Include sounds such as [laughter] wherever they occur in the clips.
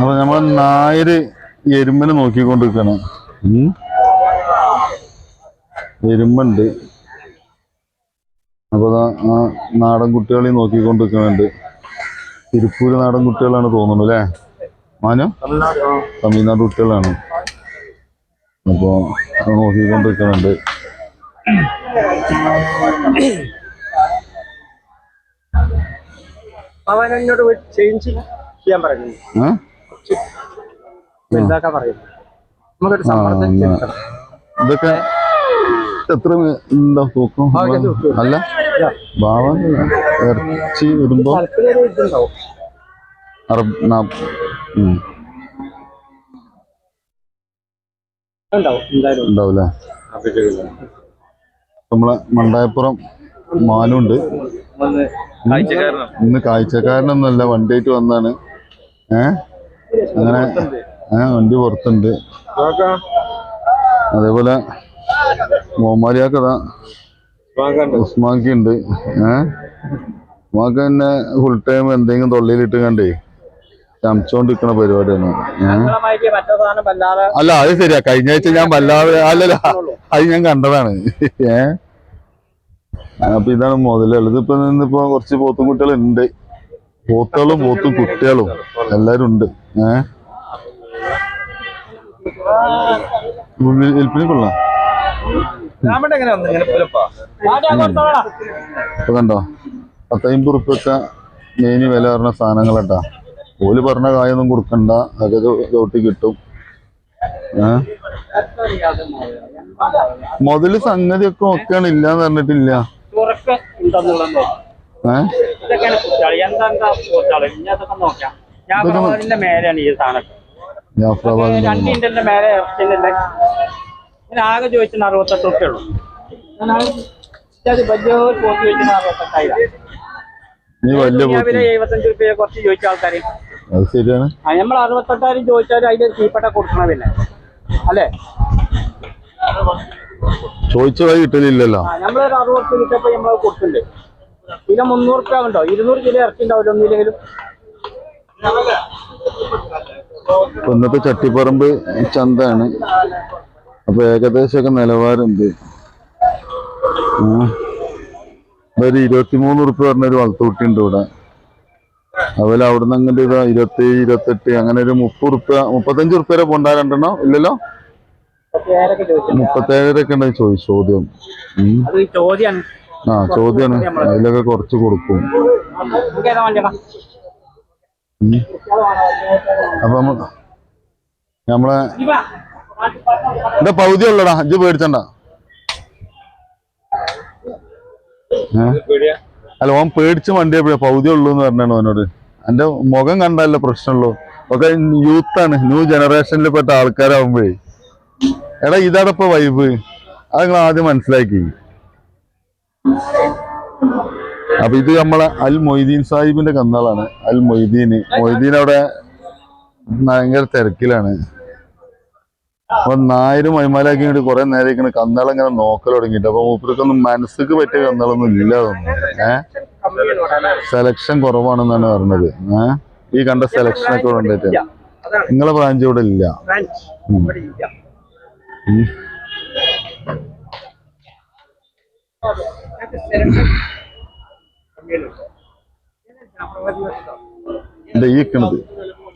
അപ്പൊ നമ്മൾ നായര് എരുമ്പനെ നോക്കിക്കൊണ്ടിരിക്കണം. എരുമ്പുണ്ട് അപ്പൊ ആ നാടൻ കുട്ടികളെയും നോക്കിക്കൊണ്ടിരിക്കുന്നുണ്ട്. തിരുപ്പൂര് നാടൻ കുട്ടികളാണ് തോന്നുന്നു അല്ലേ? മാനു? തമിഴ്നാട് കുട്ടികളാണ്. അപ്പോ അത് നോക്കിക്കൊണ്ടിരിക്കുന്നുണ്ട്. അവൻ എന്നോട് ചേഞ്ച് ചെയ്യാൻ പറഞ്ഞു വലുതാക്കാൻ പറയുന്നു നമുക്കൊരു ആ, സമ്മർദ്ദം എന്നാ. ചെലുത്തണം. ഇതൊക്കെ എത്ര തൂക്കം. അല്ല ഭാവം ഇറച്ചി വരുമ്പോ ഉണ്ടാവൂലേ? നമ്മളെ മണ്ടായപ്പുറം മാനുണ്ട്. ഇന്ന് കാഴ്ചക്കാരനൊന്നല്ല വണ്ടിയായിട്ട് വന്നാണ്. ഏ? അങ്ങനെ ആ വണ്ടി പുറത്തുണ്ട്. അതേപോലെ മോമാലിയാക്കതാ ഉസ്മാക്കി ഉണ്ട് ഏഹ് ഉസ്മാക്ക് തന്നെ ഫുൾ ടൈം എന്തെങ്കിലും തൊള്ളിയിലിട്ട് കണ്ടേ ചമച്ചോണ്ടിരിക്കണ പരിപാടിയാണ്. ഏഹ് അല്ല അത് ശരിയാ. കഴിഞ്ഞ ആഴ്ച ഞാൻ വല്ലാതെ അല്ലല്ല അത് ഞാൻ കണ്ടതാണ്. ഏ? അപ്പൊ ഇതാണ് മുതലുള്ളത്. ഇപ്പൊ ഇന്നിപ്പോ കുറച്ച് പോത്തും കുട്ടികളുണ്ട് പോത്തുകളും പോത്തും കുട്ടികളും. എല്ലാരും ഉണ്ട് ഏ? വിൽപ്പന കൊള്ളാം. രാമന്റെ എങ്ങനെ വന്നു? ഇങ്ങനെ പുലപ്പാ ഇപ്പൊ കണ്ടോ? പത്തമ്പത് റുപ്യൊക്കെ മെയിന് വില പറഞ്ഞ സാധനങ്ങളട്ടാ. ഓൽ പറഞ്ഞ കായൊന്നും കൊടുക്കണ്ട. അതൊക്കെ ചോട്ടി കിട്ടും. ഏ? മുതൽ സംഗതിയൊക്കെ ഒക്കെയാണ് ഇല്ലാന്ന് പറഞ്ഞിട്ടില്ല. മേലെയാണ് ഈ രണ്ട് മേലെ ഇറച്ചിന്റെ ഞാൻ ആകെ ചോദിച്ചത് അറുപത്തെട്ട് റുപ്യ ഉള്ളൂ. എഴുപത്തഞ്ച് റുപ്യ കുറച്ച് ചോദിച്ച നമ്മൾ അറുപത്തെട്ടായിരം ചോദിച്ചാൽ അതിന്റെ കീപ്പട്ട കൊടുക്കണം പിന്നെ. അല്ലേ? ചോദിച്ചതായി കിട്ടലില്ലല്ലോ. ആ നമ്മളൊരു അറുപത് കിട്ടപ്പോ നമ്മൾ കൊടുത്തിട്ടുണ്ട്. കിലോ മുന്നൂറ് രൂപ ഉണ്ടോ ഇരുന്നൂറ് കിലോ ഇറച്ചി ഉണ്ടാവില്ല ഒന്നില്ലെങ്കിലും ഇന്നത്തെ ചട്ടിപ്പറമ്പ് ചന്തയാണ്. അപ്പൊ ഏകദേശമൊക്കെ നിലവാരമുണ്ട്. ഒരു ഇരുപത്തിമൂന്ന് ഉറുപ്പ് പറഞ്ഞൊരു വളർത്തുകുട്ടി ഉണ്ട് ഇവിടെ. അതുപോലെ അവിടെ നിന്ന് അങ്ങോട്ട് ഇതാ ഇരുപത്തി ഇരുപത്തെട്ട് അങ്ങനെ ഒരു മുപ്പത് ഉറുപ്പ്യ മുപ്പത്തഞ്ച് ഉറുപ്പ വരെ പോണ്ടാ രണ്ടെണ്ണം? ഇല്ലല്ലോ? മുപ്പത്തേഴരൊക്കെ ഉണ്ടായി ചോദിച്ചു ചോദ്യം. ആ ചോദ്യമാണ് അതിലൊക്കെ കുറച്ച് കൊടുക്കും. അപ്പൊ നമ്മളെ എന്റെ പൗതി ഉള്ളടാ. അഞ്ച് പേടിച്ചണ്ട? അല്ല ഓൻ പേടിച്ച് വണ്ടി എപ്പോഴാ? പൗതി ഉള്ളൂ എന്ന് പറഞ്ഞാണ് അവനോട് എന്റെ മുഖം കണ്ടല്ല പ്രശ്നമുള്ളൂ. ഒക്കെ യൂത്ത് ആണ്. ന്യൂ ജനറേഷനിൽ പെട്ട ആൾക്കാരാവുമ്പോഴേ. എടാ ഇതാണ് ഇപ്പൊ വൈബ് അത് നിങ്ങൾ ആദ്യം മനസ്സിലാക്കി. അപ്പൊ ഇത് നമ്മളെ അൽ മൊയ്തീൻ സാഹിബിന്റെ കന്നാളാണ് അൽ മൊയ്തീൻ മൊയ്തീൻ അവിടെ ഭയങ്കര തിരക്കിലാണ്. അപ്പൊ നായരും മൈമാലാക്കി ഇങ്ങോട്ട് കുറെ നേരം ഇങ്ങനെ കന്നാളം ഇങ്ങനെ നോക്കൽ തുടങ്ങിയിട്ട്. അപ്പൊ മൂപ്പർക്കൊന്നും മനസ്സിക്ക് പറ്റിയ കന്നാളൊന്നും ഇല്ല തോന്നുന്നു. ഏഹ് സെലക്ഷൻ കുറവാണെന്നാണ് പറഞ്ഞത്. ഏഹ് ഈ കണ്ട സെലക്ഷൻ ഒക്കെ കൊണ്ടിട്ട് നിങ്ങളെ ബ്രാഞ്ച് ഇവിടെ ഇല്ല. ഇത് ഈ നിക്കണത്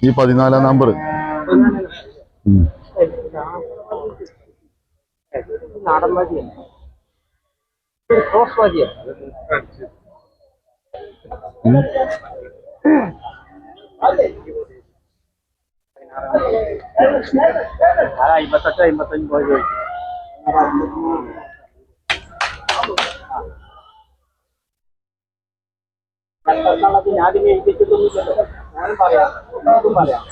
ഈ പതിനാലാം നമ്പർ. അമ്പത്തെട്ട് അമ്പത്തഞ്ച് പോയി. ചോദിച്ചു ഞാൻ ആദ്യം എഴുതിച്ചിട്ടൊന്നുമില്ലല്ലോ ഞാനും പറയാം. നമുക്കും പറയാം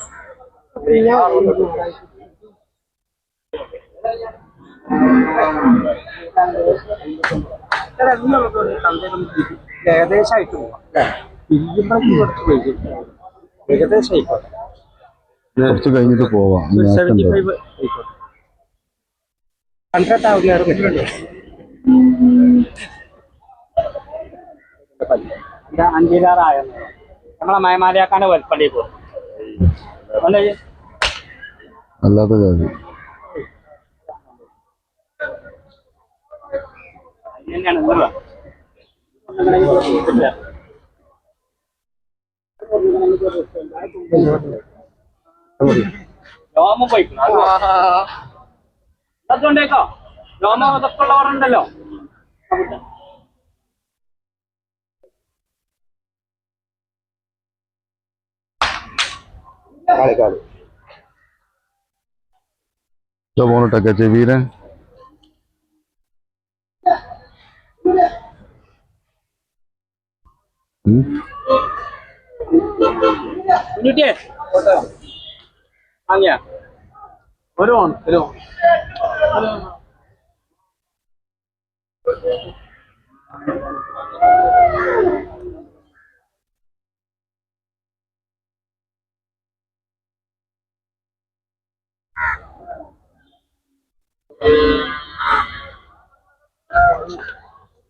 ഏകദേശമായിട്ട് പോവാം. ഇരിക്കുമ്പോഴേക്ക് കുറച്ച് വൈകും ഏകദേശം ആയിക്കോട്ടെ. കുറച്ച് കഴിഞ്ഞിട്ട് പോവാം. നേരത്തെ സെവന്റി ഉണ്ടാവും. ഫൈവ് ആയിക്കോട്ടെ ഹൺഡ്രഡ് ആവുന്നേരം കിട്ടുമല്ലോ അഞ്ചിലാറായ നമ്മളെ മയമാലയാക്കാണ്ട് വൽപ്പള്ളി പോകും അല്ലേ അല്ലാത്ത ജാതി തന്നെയാണ് ഇങ്ങോട്ട് വാ. രോമം പോയിക്കണം അതുകൊണ്ടേക്കോ ഉം. കുഞ്ഞുട്ടിയെ വാങ്ങിയ? ഒരു ഓൺ ഒരു ഓൺ.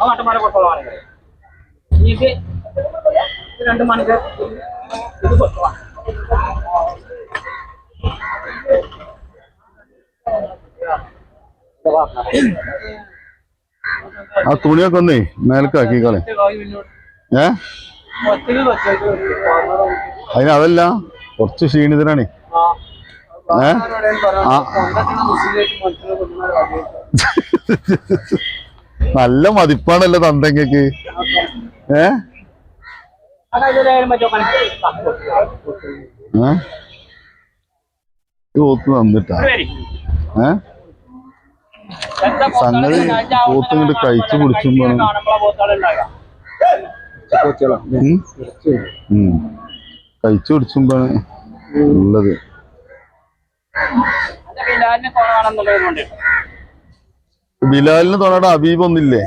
അതും മാട്ടന്മാരെ കൊടുത്തോളാം ഇത് രണ്ട് മണിക്ക് ഇത് കൊടുത്തോളാം ആ തുണിയൊക്കെ ഒന്നേ മേൽക്കാക്കി കളെ. ഏ? അതിന് അതല്ല കുറച്ച് ക്ഷീണിതനാണ്. ഏ? ആ. [laughs] നല്ല മതിപ്പാണല്ലോ തന്തങ്ങക്ക്. ഏ? അതായത് മറ്റോ ഏ? ഈ ഓത്ത് തന്നിട്ടാ. ഏ? സംഗതി പോത്ത് ഇങ്ങോട്ട് കഴിച്ചു. ഉം. കഴിച്ചു പിടിച്ചുമ്പോഴാണ് ഉള്ളത് ബിലാലിനെ തോന്നട അബീബ് ഒന്നില്ലേ?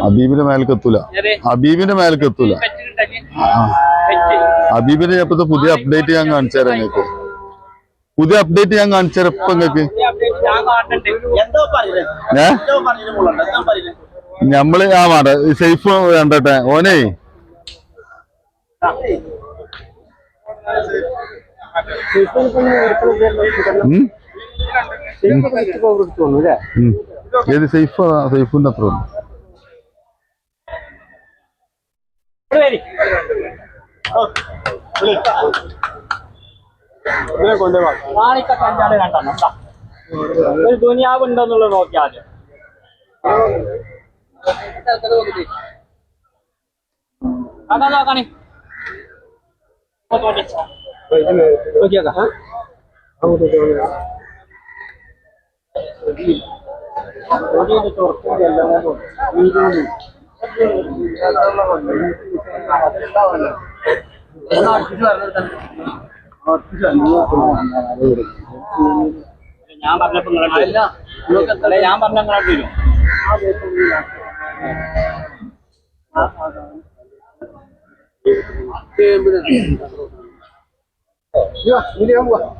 അബീബിന്റെ മേലേക്ക് എത്തൂല. ഏത്? അബീബിന്റെ. പെറ്റ്. അബീബിന്റെ ചിലപ്പോ പുതിയ അപ്ഡേറ്റ് ഞാൻ കാണിച്ചു തരാം നിങ്ങൾക്ക്. പുതിയ അപ്ഡേറ്റ് ഞാൻ കാണിച്ചു തരാം ഇപ്പൊ നിങ്ങക്ക് ഏ? എന്തോ പറഞ്ഞു മുള്ളുണ്ട് എന്താ പറയുന്നത് ഞമ്മൾ ആ മാറ സേഫ് വേണ്ടട്ടെ ഓനെ. ഉം? ഉം. ഏത് സേഫ് സേഫിന്റെ അത്ര ഉള്ളു ഇവിടെ വരി. നാളേക്ക് കണ്ടാൽ കണ്ടെണ്ണം ട്ടാ. ഒരു ദുനിയാവ് ഉണ്ടോന്നുള്ളത് നോക്കിയാ ആദ്യം അതാ നോക്കണേ നോക്കിയേക്കാം ഞാൻ പറഞ്ഞപ്പോ ഞാൻ പറഞ്ഞ നിങ്ങളെ ഇനി ഞാൻ